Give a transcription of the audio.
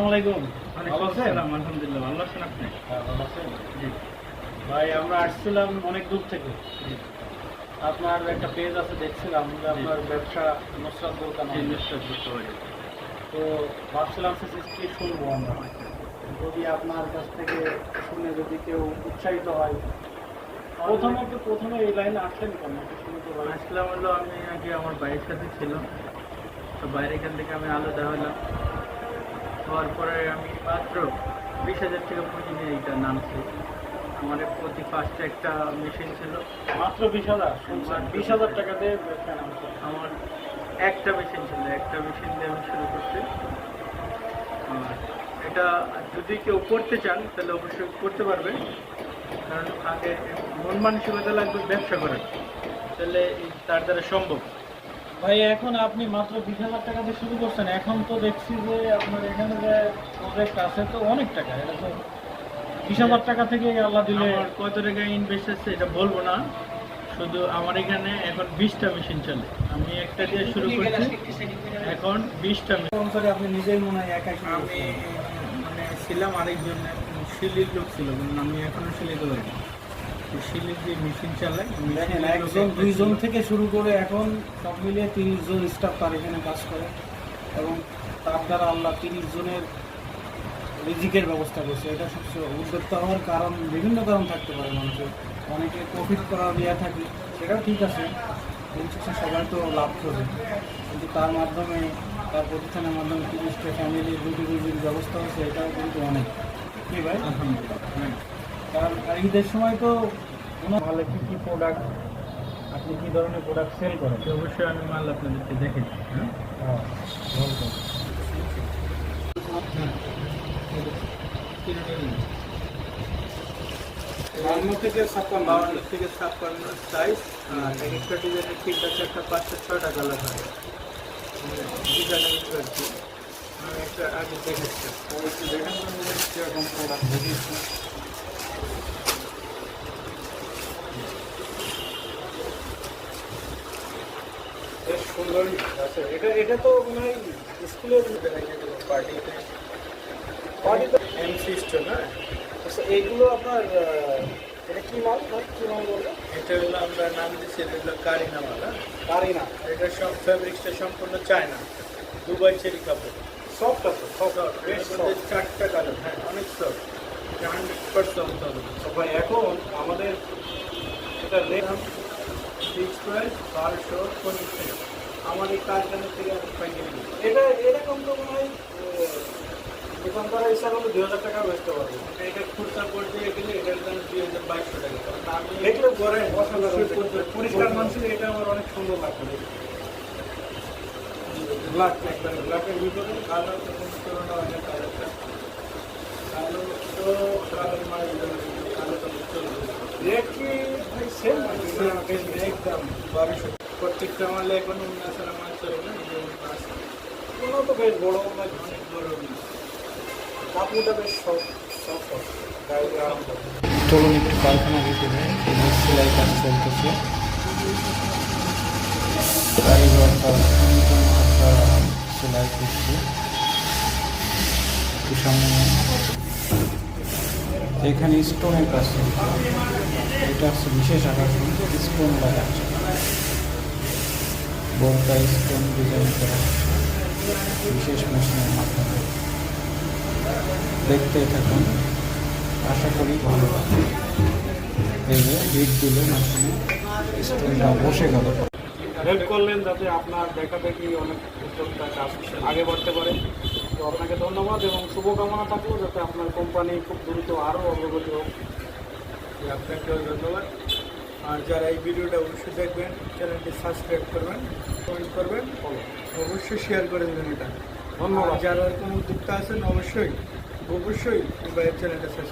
আসসালামু আলাইকুম। ভালো আছেন আলহামদুলিল্লাহ ভালো আছেন আপনি? হ্যাঁ, ভালো আছেন ভাই আমরা আসছিলাম অনেক দূর থেকে। আপনার একটা পেজ আছে দেখছিলাম যে আপনার ব্যবসা নুসরাত দোকান তো ভাবছিলাম সে কি শুনব আমরা? যদি আপনার কাছ থেকে শুনে যদি কেউ উৎসাহিত হয়। প্রথমত প্রথমে এই লাইনে আসলেন কেন? আসলাম হলো আমি আগে আমার বাইরের সাথে ছিল তো বাইরে এখান থেকে আমি আলাদা হলাম। হওয়ার পরে আমি মাত্র বিশ হাজার টাকা পুঁজি নিয়ে এইটা নামছি। আমার প্রতি ফার্স্টে একটা মেশিন ছিল। মাত্র বিশ হাজার? বিশ হাজার টাকা দিয়ে নামছে। আমার একটা মেশিন ছিল। একটা মেশিন দিয়ে আমি শুরু করছি। আর এটা যদি কেউ করতে চান তাহলে অবশ্যই করতে পারবে। কারণ আগে মন মানসিকতা লাগবে ব্যবসা করার। তাহলে তার দ্বারা সম্ভব। ভাই এখন আপনি মাত্র বিশ হাজার টাকা দিয়ে শুরু করছেন। এখন তো দেখছি যে আপনার এখানে প্রজেক্ট আছে তো অনেক টাকা এটা তো বিশ হাজার টাকা থেকে আল্লাহ দিলে কত টাকা ইনভেস্ট আছে এটা বলব না শুধু আমার এখানে এখন বিশটা মেশিন চলে। আমি একটা দিয়ে শুরু করছি এখন বিশটা মেশিন আপনি নিজেই মনে হয় একাই আমি মানে ছিলাম আরেকজন শিলির লোক ছিল কিন্তু আমি এখনও শিলিতে পারি তো শিলির যে মেশিন চালাই একজন দুইজন থেকে শুরু করে এখন সব মিলিয়ে তিরিশ জন স্টাফ তার এখানে কাজ করে। এবং তার দ্বারা আল্লাহ তিরিশ জনের রিজিকের ব্যবস্থা করছে। এটা সবচেয়ে উদ্যোক্তা হওয়ার কারণ বিভিন্ন কারণ থাকতে পারে মানুষের। অনেকে প্রফিট করার নিয়ে থাকে সেটাও ঠিক আছে শেষে সবাই তো লাভ করবে। কিন্তু তার মাধ্যমে তার প্রতিষ্ঠানের মাধ্যমে তিরিশটা ফ্যামিলির রুটি রুজির ব্যবস্থা হচ্ছে এটাও কিন্তু অনেক। কি ভাই? আলহামদুলিল্লাহ। হ্যাঁ। কারণ আর ঈদের সময় তো ওনার ভালো কী কী প্রোডাক্ট আপনি কী ধরনের প্রোডাক্ট সেল করেন? অবশ্যই আমি মাল আপনাদেরকে দেখে দিই হ্যাঁ? বান্ন থেকে ছাপ্পান্ন থেকে ছাপ্পান্ন সাইজ আর এক একটা ডিজাইনের তিনটা চারটা পাঁচটা, ছয়টা কালার ডিজাইন আমি একটা আগে দেখেছি দেখেন কীরকম প্রোডাক্ট দেখিয়েছি বেশ আছে। এটা এটা তো মনে স্কুলের পার্টিতে পার্টিতে এমসি স্টোর হ্যাঁ আচ্ছা এইগুলো আপনার এটা কি মাল? ভাই মাল বলব এটা হলো আমরা নাম দিচ্ছি এটা হলো কারিনা মাল হ্যাঁ? না এটা সব ফেব্রিক্সটা সম্পূর্ণ চায়না দুবাই চেরি কাপড়। আছে সফট বেশ এর চারটা কালার হ্যাঁ অনেক সব হান্ড্রেড পার্সেন্ট হবে এখন আমাদের এটা রেট ফিক্স প্রাইস বারোশো আমার এই কারখানা থেকে পাইকারি এটা এরকম তো মনে হয় হিসাবে হলে দুই হাজার টাকা বেচতে পারবে এটা খুচরা পর্যায়ে গেলে এটার দাম দুই হাজার বাইশশো টাকা। পরে অসাধারণ পরিষ্কার মানুষের এটা আমার অনেক সুন্দর লাগবে ব্ল্যাক একবার ব্ল্যাকের ভিতরে কালো তো কোনো তুলনা কালোটা কালো তো কালোর মাল কালো তো রেট কি ভাই সেম একদম বারোশো। প্রত্যেকটা মালে এখন উন্নয়ন মাল চলে না মাছ কোনো তো বেশ বড় অনেক বড় কাপড়টা চলুন একটু কারখানা ভিতরে সেলাই কাজ চলতেছে। কারিগর তার সেলাই করছে। এখানে স্টোনের কাজ এটা হচ্ছে বিশেষ আকর্ষণ স্টোন লাগাচ্ছে। বোরকা, স্টোন ডিজাইন করা বিশেষ মেশিনের মাধ্যমে। দেখতে থাকুন। আশা করি ভালো লাগবে এই যে স্টোনটা বসে গেল। হেল্প করলেন যাতে আপনার দেখা দেখি অনেক উদ্যোক্তা কাজ আগে বাড়তে পারে। তো আপনাকে ধন্যবাদ এবং শুভকামনা থাকল যাতে আপনার কোম্পানি খুব দ্রুত আরও অগ্রগতি হোক। আপনাকেও ধন্যবাদ। আর যারা এই ভিডিওটা অবশ্যই দেখবেন চ্যানেলটি সাবস্ক্রাইব করবেন কমেন্ট করবেন অবশ্যই শেয়ার করে দেবেন এটা। ধন্যবাদ। যারা এরকম উদ্যোক্তা আছেন অবশ্যই অবশ্যই চ্যানেলটা